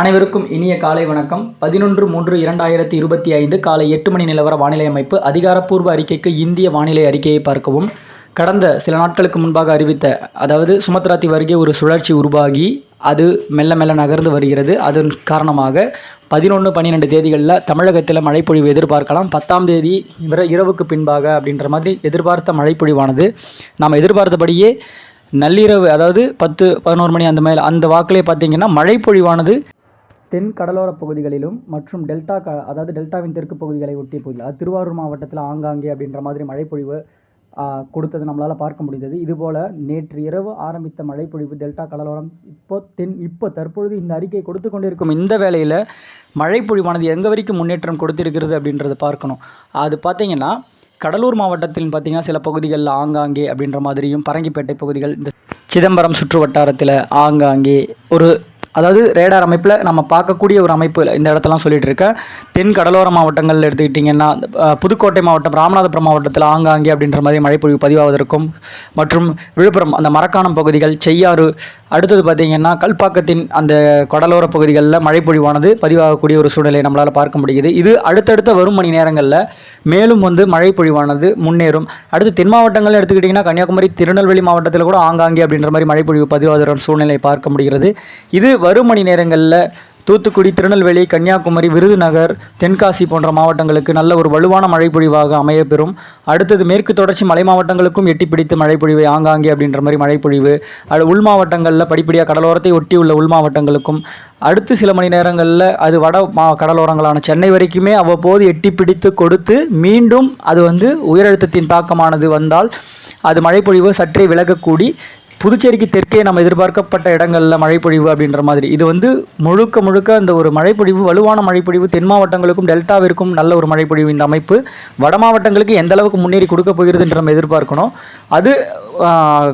அனைவருக்கும் இனிய காலை வணக்கம். பதினொன்று மூன்று இரண்டாயிரத்தி இருபத்தி ஐந்து காலை எட்டு மணி நிலவர வானிலை அமைப்பு அதிகாரப்பூர்வ அறிக்கைக்கு இந்திய வானிலை அறிக்கையை பார்க்கவும். கடந்த சில நாட்களுக்கு முன்பாக அறிவித்த அதாவது சுமத்ராத்தி வருகே ஒரு சுழற்சி உருவாகி அது மெல்ல மெல்ல நகர்ந்து வருகிறது. அதன் காரணமாக பதினொன்று பன்னிரெண்டு தேதிகளில் தமிழகத்தில் மழைப்பொழிவு எதிர்பார்க்கலாம். பத்தாம் தேதி இரவுக்கு பின்பாக அப்படின்ற மாதிரி எதிர்பார்த்த மழைப்பொழிவானது. நாம் எதிர்பார்த்தபடியே நள்ளிரவு அதாவது பத்து பதினோரு மணி அந்த மேல் அந்த வாக்கிலே பார்த்தீங்கன்னா மழைப்பொழிவானது தென் கடலோர பகுதிகளிலும் மற்றும் டெல்டா க அதாவது டெல்டாவின் தெற்கு பகுதிகளை ஒட்டிய பகுதிகள் அது திருவாரூர் மாவட்டத்தில் ஆங்காங்கே அப்படின்ற மாதிரி மழைப்பொழிவு கொடுத்தது நம்மளால் பார்க்க முடிந்தது. இதுபோல் நேற்று இரவு ஆரம்பித்த மழைப்பொழிவு டெல்டா கடலோரம் இப்போ தென் இப்போ தற்பொழுது இந்த அறிக்கை கொடுத்து கொண்டிருக்கும் இந்த வேளையில் மழைப்பொழிவானது எங்கே வரைக்கும் முன்னேற்றம் கொடுத்திருக்கிறது அப்படின்றத பார்க்கணும். அது பார்த்தீங்கன்னா கடலூர் மாவட்டத்தில் பார்த்தீங்கன்னா சில பகுதிகளில் ஆங்காங்கே அப்படின்ற மாதிரியும் பரங்கிப்பேட்டை பகுதிகள் இந்த சிதம்பரம் சுற்று வட்டாரத்தில் ஆங்காங்கே ஒரு அதாவது ரேடார் அமைப்பில் நம்ம பார்க்கக்கூடிய ஒரு அமைப்பு இந்த இடத்தெல்லாம் சொல்லிட்டு இருக்கேன் தென் கடலோர மாவட்டங்கள் எடுத்துக்கிட்டிங்கன்னா புதுக்கோட்டை மாவட்டம் ராமநாதபுரம் மாவட்டத்தில் ஆங்காங்கே அப்படின்ற மாதிரி மழைப்பொழிவு பதிவாவதற்கும் மற்றும் விழுப்புரம் அந்த மரக்காணம் பகுதிகள் செய்யாறு அடுத்தது பார்த்திங்கன்னா கல்பாக்கத்தின் அந்த கடலோர பகுதிகளில் மழைப்பொழிவானது பதிவாகக்கூடிய ஒரு சூழ்நிலையை நம்மளால் பார்க்க முடியுது. இது அடுத்தடுத்த வரும் மணி நேரங்களில் மேலும் வந்து மழைப்பொழிவானது முன்னேறும். அடுத்து தென் மாவட்டங்கள் எடுத்துக்கிட்டிங்கன்னா கன்னியாகுமரி திருநெல்வேலி மாவட்டத்தில் கூட ஆங்காங்கே அப்படின்ற மாதிரி மழைப்பொழிவு பதிவாகிற சூழ்நிலையை பார்க்க முடிகிறது. இது வரும் மணி நேரங்களில் தூத்துக்குடி திருநெல்வேலி கன்னியாகுமரி விருதுநகர் தென்காசி போன்ற மாவட்டங்களுக்கு நல்ல ஒரு வலுவான மழைப்பொழிவாக அமையப்பெறும். அடுத்தது மேற்கு தொடர்ச்சி மலை மாவட்டங்களுக்கும் எட்டி பிடித்து மழைப்பொழிவு ஆங்காங்கே அப்படின்ற மாதிரி மழைப்பொழிவு. அது உள் மாவட்டங்களில் படிப்படியாக கடலோரத்தை ஒட்டி உள்ள உள் மாவட்டங்களுக்கும். அடுத்து சில மணி நேரங்களில் அது வட மா கடலோரங்களான சென்னை வரைக்குமே அவ்வப்போது எட்டி பிடித்து கொடுத்து மீண்டும் அது வந்து உயரழுத்தத்தின் தாக்கமானது வந்தால் அது மழைப்பொழிவு சற்றே விலகக்கூடி புதுச்சேரிக்கு தெற்கே நம்ம எதிர்பார்க்கப்பட்ட இடங்களில் மழைப்பொழிவு அப்படின்ற மாதிரி. இது வந்து முழுக்க முழுக்க அந்த ஒரு மழைப்பொழிவு வலுவான மழைப்பொழிவு தென் மாவட்டங்களுக்கும் டெல்டாவிற்கும் நல்ல ஒரு மழைப்பொழிவு இந்த அமைப்பு. வட மாவட்டங்களுக்கு எந்த அளவுக்கு முன்னேறி கொடுக்க போகிறதுன்ற நம்ம எதிர்பார்க்கணும். அது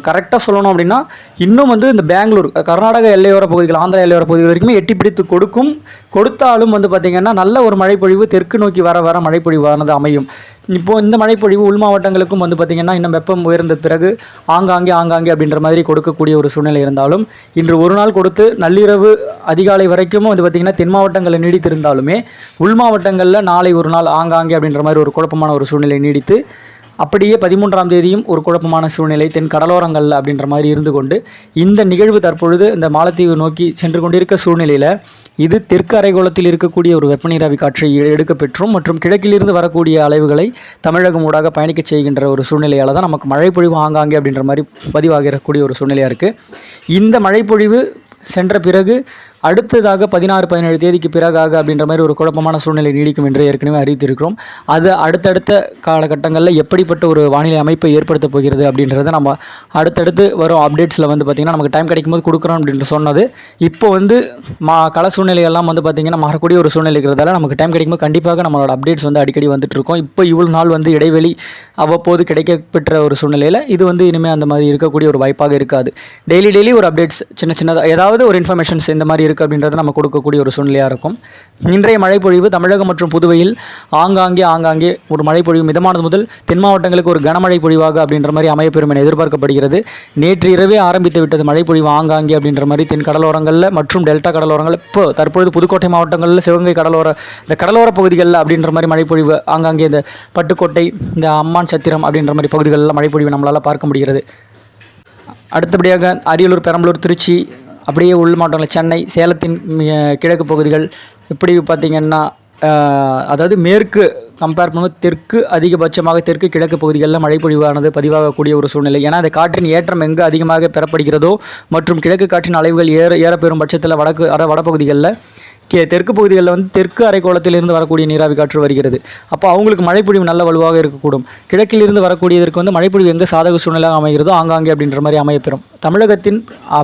கரெக்டாக சொல்லணும் அப்படின்னா இன்னும் வந்து இந்த பெங்களூர் கர்நாடக எல்லையோர பகுதிகள் ஆந்திரா எல்லையோர பகுதிகள் வரைக்குமே எட்டி பிடித்து கொடுக்கும் கொடுத்தாலும் வந்து பார்த்திங்கன்னா நல்ல ஒரு மழைப்பொழிவு தெற்கு நோக்கி வர வர மழைப்பொழிவானது அமையும். இப்போ இந்த மழைப்பொழிவு உள் மாவட்டங்களுக்கும் வந்து பார்த்திங்கன்னா இன்னும் வெப்பம் உயர்ந்த பிறகு ஆங்காங்கே ஆங்காங்கே அப்படின்ற மாதிரி கொடுக்கக்கூடிய ஒரு சூழ்நிலை இருந்தாலும் இன்று ஒரு நாள் கொடுத்து நள்ளிரவு அதிகாலை வரைக்கும் வந்து பார்த்திங்கன்னா தென் மாவட்டங்களில் நீடித்திருந்தாலுமே உள் மாவட்டங்களில் நாளை ஒரு நாள் ஆங்காங்கே அப்படின்ற மாதிரி ஒரு குழப்பமான ஒரு சூழ்நிலை நீடித்து அப்படியே பதிமூன்றாம் தேதியும் ஒரு குழப்பமான சூழ்நிலை தென் கடலோரங்கள் அப்படின்ற மாதிரி இருந்து கொண்டு இந்த நிகழ்வு தற்பொழுது இந்த மாலத்தீவு நோக்கி சென்று கொண்டிருக்க சூழ்நிலையில் இது தெற்கு அரைக்கோளத்தில் இருக்கக்கூடிய ஒரு வெப்பநீராவி காற்றை எ- பெற்றும் மற்றும் கிழக்கிலிருந்து வரக்கூடிய அலைவுகளை தமிழகம் ஊடாக பயணிக்கச் செய்கின்ற ஒரு சூழ்நிலையால் தான் நமக்கு மழைப்பொழிவு ஆங்காங்கே அப்படின்ற மாதிரி பதிவாகிறக்கூடிய ஒரு சூழ்நிலையாக இருக்குது இந்த மழைப்பொழிவு சென்ற பிறகு அடுத்ததாக பதினாறு பதினேழு தேதிக்கு பிறகாக அப்படின்ற மாதிரி ஒரு குழப்பமான சூழ்நிலை நீடிக்கும் என்று ஏற்கனவே அறிவித்திருக்கிறோம். அது அடுத்தடுத்த காலகட்டங்களில் எப்படிப்பட்ட ஒரு வானிலை அமைப்பை ஏற்படுத்த போகிறது அப்படின்றத நம்ம அடுத்தடுத்து வரும் அப்டேட்ஸில் வந்து பார்த்திங்கன்னா நமக்கு டைம் கிடைக்கும் போது கொடுக்குறோம் அப்படின்ட்டு சொன்னது. இப்போ வந்து மா கல சூழ்நிலையெல்லாம் வந்து பார்த்திங்கன்னா மாறக்கூடிய ஒரு சூழ்நிலை இருக்கிறதால நமக்கு டைம் கிடைக்கும்போது கண்டிப்பாக நம்மளோட அப்டேட்ஸ் வந்து அடிக்கடி வந்துட்டு இருக்கோம். இப்போ இவ்வளோ நாள் வந்து இடைவெளி அவ்வப்போது கிடைக்கப்பெற்ற ஒரு சூழ்நிலையில் இது வந்து இனிமேல் அந்த மாதிரி இருக்கக்கூடிய ஒரு வாய்ப்பாக இருக்காது. டெய்லி டெய்லி ஒரு அப்டேட்ஸ் சின்ன சின்னதாக ஏதாவது ஒரு இன்ஃபர்மேஷன்ஸ் இந்த மாதிரி இருக்குது அப்படின்றத நம்ம கொடுக்கக்கூடிய ஒரு சூழ்நிலையாக இருக்கும். இன்றைய மழைப்பொழிவு தமிழகம் மற்றும் புதுவையில் ஆங்காங்கே ஆங்காங்கே ஒரு மழைப்பொழிவு மிதமானது முதல் தென் மாவட்டங்களுக்கு ஒரு கனமழை பொழிவாக அப்படின்ற மாதிரி அமையப்பெறும் என எதிர்பார்க்கப்படுகிறது. நேற்று இரவே ஆரம்பித்து விட்டது மழைப்பொழிவு ஆங்காங்கே அப்படின்ற மாதிரி தென் கடலோரங்களில் மற்றும் டெல்டா கடலோரங்கள் இப்போ தற்பொழுது புதுக்கோட்டை மாவட்டங்களில் சிவகங்கை கடலோர இந்த கடலோர பகுதிகளில் அப்படின்ற மாதிரி மழைப்பொழிவு ஆங்காங்கே இந்த பட்டுக்கோட்டை இந்த அம்மான் சத்திரம் அப்படின்ற மாதிரி பகுதிகளில் மழைப்பொழிவு நம்மளால் பார்க்க முடிகிறது. அடுத்தபடியாக அரியலூர் பெரம்பலூர் திருச்சி அப்படியே உள் மாவட்டங்கள் சென்னை சேலத்தின் கிழக்கு பகுதிகள் இப்படி பார்த்திங்கன்னா அதாவது மேற்கு கம்பேர் பண்ணும்போது தெற்கு அதிகபட்சமாக தெற்கு கிழக்கு பகுதிகளில் மழைப்பொழிவானது பதிவாகக்கூடிய ஒரு சூழ்நிலை. ஏன்னா அந்த காற்றின் ஏற்றம் எங்கு அதிகமாக பெறப்படுகிறதோ மற்றும் கிழக்கு காற்றின் அலைவுகள் ஏற ஏறப்பெறும் பட்சத்தில் வடக்கு அட வடபகுதிகளில் கே தெற்கு பகுதிகளில் வந்து தெற்கு அரைக்கோளத்திலிருந்து வரக்கூடிய நீராவி காற்று வருகிறது. அப்போ அவங்களுக்கு மழைப்பொழிவு நல்ல வலுவாக இருக்கக்கூடும். கிழக்கிலிருந்து வரக்கூடியதற்கு வந்து மழைப்பொழிவு எங்கே சாதக சூழ்நிலையாக அமைகிறதோ ஆங்காங்கே அப்படின்ற மாதிரி அமையப்பெறும். தமிழகத்தின்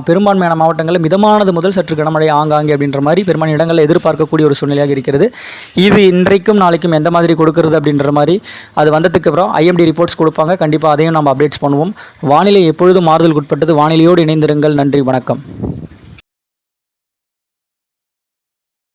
பெரும்பான்மையான மாவட்டங்களில் மிதமானது முதல் சற்று கனமழை ஆங்காங்கே அப்படின்ற மாதிரி பெரும்பாலான இடங்களில் எதிர்பார்க்கக்கூடிய ஒரு சூழ்நிலையாக இருக்கிறது. இது இன்றைக்கும் நாளைக்கும் எந்த மாதிரி கொடுக்குறது அப்படின்ற மாதிரி அது வந்ததுக்கு அப்புறம் ஐஎம்டி ரிப்போர்ட்ஸ் கொடுப்பாங்க. கண்டிப்பாக அதையும் நம்ம அப்டேட்ஸ் பண்ணுவோம். வானிலை எப்பொழுதும் மாறுதலுக்குட்பட்டது வானிலையோடு இணைந்திருங்கள். நன்றி. வணக்கம்.